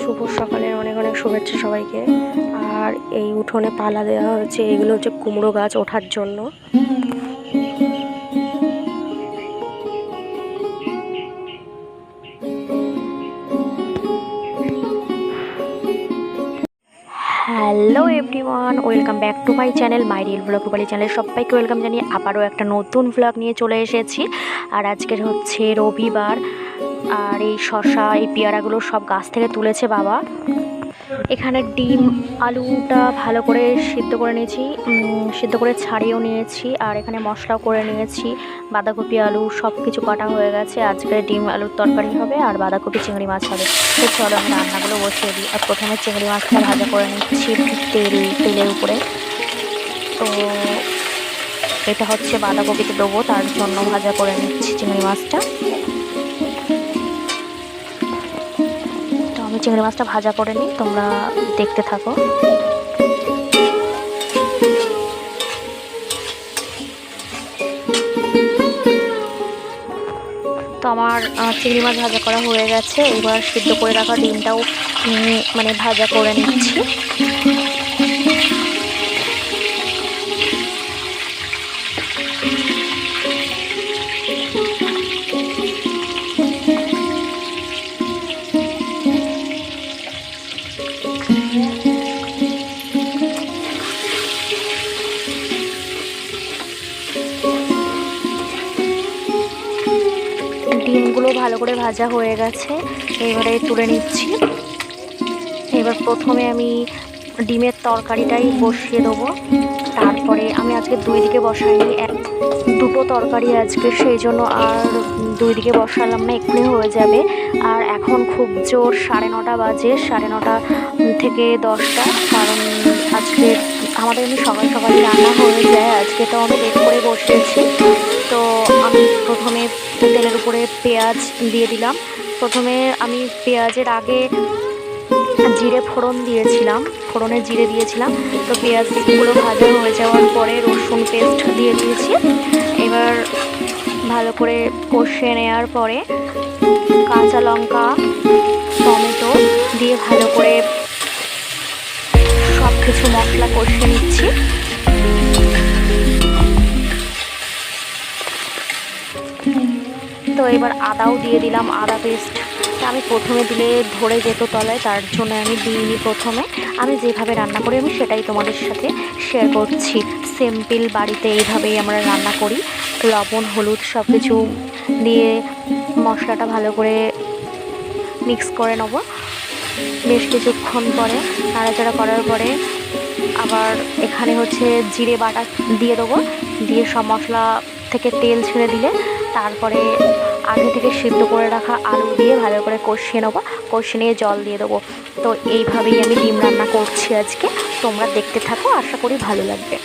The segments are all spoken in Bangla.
শুভ সকালের অনেক অনেক শুভেচ্ছা সবাইকে। আর এই উঠোনে পালা দেওয়া হয়েছে, এগুলো হচ্ছে কুমড়ো গাছ ওঠার জন্য। Hello everyone, welcome back to my channel, my real blog Rupali channel সবাইকে ওয়েলকাম জানিয়ে আবারও একটা নতুন ব্লগ নিয়ে চলে এসেছি। আর আজকের হচ্ছে রবিবার, আর এই শশা এই পেয়ারাগুলো সব গাছ থেকে তুলেছে বাবা। এখানে ডিম, আলুটা ভালো করে সিদ্ধ করে নিয়েছি। সিদ্ধ করে ছাড়িয়েও নিয়েছি আর এখানে মশলাও করে নিয়েছি। বাঁধাকপি, আলু সব কিছু কাটা হয়ে গেছে। আজকে ডিম, আলুর তরকারি হবে আর বাঁধাকপি, চিংড়ি মাছ হবে। তো চলো আমি রান্নাগুলো বসিয়ে দিই। আর প্রথমে চিংড়ি মাছটা ভাজা করে নিচ্ছি তেল, তেলের উপরে। তো এটা হচ্ছে বাঁধাকপিতে দেবো, তার জন্য ভাজা করে নিচ্ছি চিংড়ি মাছটা। আমি চিংড়ি মাছটা ভাজা করে নিই, তোমরা দেখতে থাকো। তো আমার চিংড়ি মাছ ভাজা করা হয়ে গেছে। এবার সিদ্ধ করে রাখা ডিমটাও মানে ভাজা করে নিচ্ছি। ডিমগুলো ভালো করে ভাজা হয়ে গেছে। এবারে তুলে নিচ্ছি। এবার প্রথমে আমি ডিমের তরকারিটাই বসিয়ে দেবো। তারপরে আমি আজকে দুই দিকে বসাইনি দুটো তরকারি আজকে, সেই জন্য আর দুই দিকে বসালাম না এক্ষুনি হয়ে যাবে। আর এখন খুব জোর সাড়ে নটা বাজে, সাড়ে নটা থেকে দশটা, কারণ আজকে আমাদের এমনি সকাল সকালই রান্না হয়ে যায়। আজকে তো আমি লেট করে বসিয়েছি। তো আমি প্রথমে তেলের উপরে পেঁয়াজ দিয়ে দিলাম। প্রথমে আমি পেঁয়াজের আগে জিরে ফোড়ন দিয়েছিলাম। ফোড়নে জিরে দিয়েছিলাম। তো পেঁয়াজগুলো ভাজা হয়ে যাওয়ার পরে রসুন পেস্ট দিয়ে দিয়েছি। এবার ভালো করে কষিয়ে নেওয়ার পরে কাঁচা লঙ্কা, টমেটো দিয়ে ভালো করে কিছু মশলা কষিয়ে নিচ্ছি। তো এবার আদাও দিয়ে দিলাম, আদা পেস্ট আমি প্রথমে দিলে ধরে যেত তলায়, তার জন্য আমি দিইনি প্রথমে। আমি যেভাবে রান্না করি, আমি সেটাই তোমাদের সাথে শেয়ার করছি। সিম্পল বাড়িতে এইভাবেই আমরা রান্না করি। লবণ, হলুদ সব কিছু দিয়ে মশলাটা ভালো করে মিক্স করে নেব। বেশ কিছুক্ষণ পরে, নাড়াচাড়া করার পরে আবার এখানে হচ্ছে জিরে বাটা দিয়ে দেবো। দিয়ে সব মশলা থেকে তেল ছেড়ে দিলে তারপরে আগে থেকে সিদ্ধ করে রাখা আলু দিয়ে ভালো করে কষিয়ে নেব। কষিয়ে নিয়ে জল দিয়ে দেবো। তো এইভাবেই আমি ডিম রান্না করছি আজকে। তোমরা দেখতে থাকো, আশা করি ভালো লাগবে।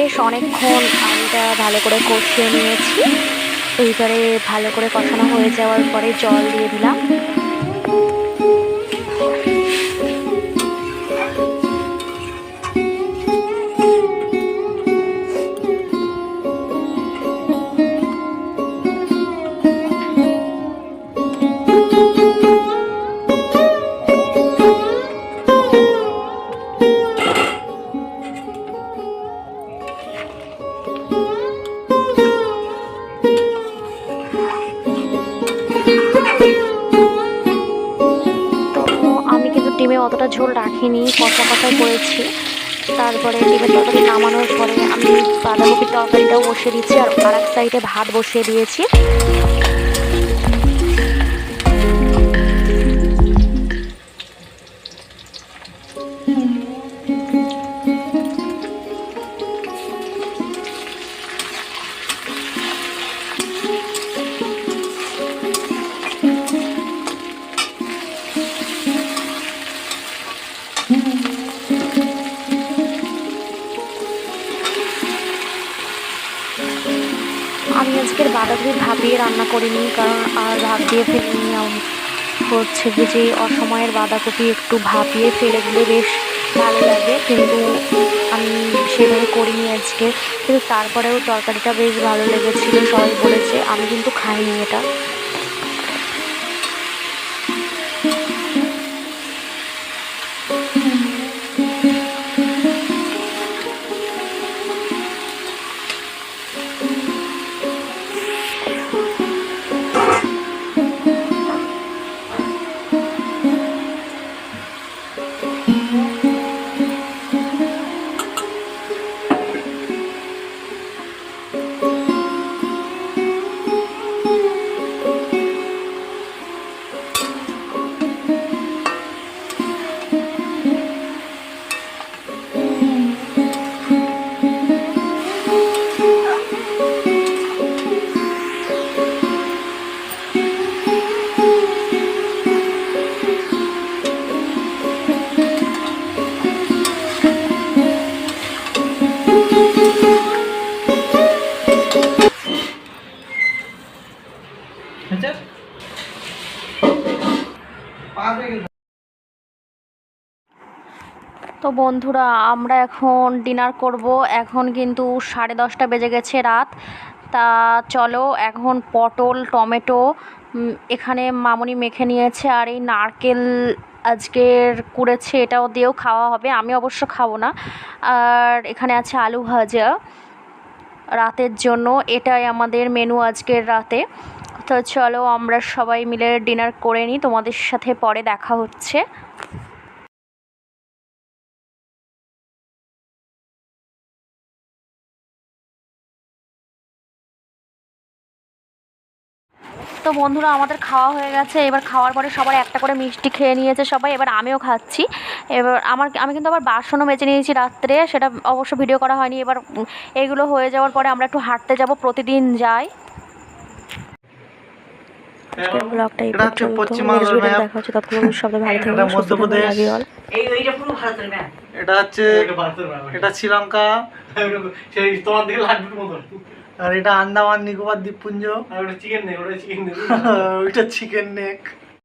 বেশ অনেকক্ষণ আলুটা ভালো করে কষিয়ে নিয়েছি। এইবারে ভালো করে কষানো হয়ে যাওয়ার পরে জল দিয়ে দিলাম। ঝোল রাখিনি কষা কষা করেছি। তারপরে ডিমের তরকারি নামানোর পরে আমি বাঁধাকপির তরকারিটাও বসিয়ে দিচ্ছি আর আর এক সাইডে ভাত বসিয়ে দিয়েছি। আমি আজকের বাঁধাকপি ভাপিয়ে রান্না করিনি, কারণ আর ভাব দিয়ে ফেলিনি। আম- হচ্ছে যে অসময়ের বাঁধাকপি একটু ভাপিয়ে ফেলে দিলে বেশ ভালো লাগে, কিন্তু আমি সেভাবে করিনি আজকে। কিন্তু তারপরেও তরকারিটা বেশ ভালো লেগেছিলো, সবাই বলেছে। আমি কিন্তু খাইনি এটা। তো বন্ধুরা, আমরা এখন ডিনার করব। এখন কিন্তু সাড়ে দশটা বেজে গেছে রাত। তা চলো, এখন পটল, টমেটো এখানে মামনি মেখে নিয়েছে আর এই নারকেল আজকের কুড়েছে, এটাও দিয়েও খাওয়া হবে। আমি অবশ্য খাব না। আর এখানে আছে আলু ভাজা রাতের জন্য। এটাই আমাদের মেনু আজকের রাতে। তো চলো, আমরা সবাই মিলে ডিনার করে নিই। তোমাদের সাথে পরে দেখা হচ্ছে। তো বন্ধুরা আমাদের খাওয়া হয়ে গেছে। এবার খাওয়ার পরে সবার একটা করে মিষ্টি খেয়ে নিয়েছে সবাই। এবার আমিও খাচ্ছি। এবার আমার আমি কিন্তু আবার বাসনও মেজে নিয়েছি রাত্রে। সেটা অবশ্য ভিডিও করা হয়নি। এবার এগুলো হয়ে যাওয়ার পরে আমরা একটু হাঁটতে যাব। প্রতিদিন যাই। আজকের ব্লগটা এই পর্যন্ত। দেখা হচ্ছে ততক্ষণ সবাই ভালো থাকবেন সুস্থ থাকবেন মধ্যপ্রদেশ। love you all। এই এইটা পুরো ভারতের ম্যাপ এটা হচ্ছে এটা শ্রীলঙ্কা। সেই তোমার দিকে লাড্ডুর মতন। আর এটা আন্দামান নিকোবর দ্বীপপুঞ্জ। আর ওটা চিকেন নেক ওটা চিকেন নেক ওইটা চিকেন নেক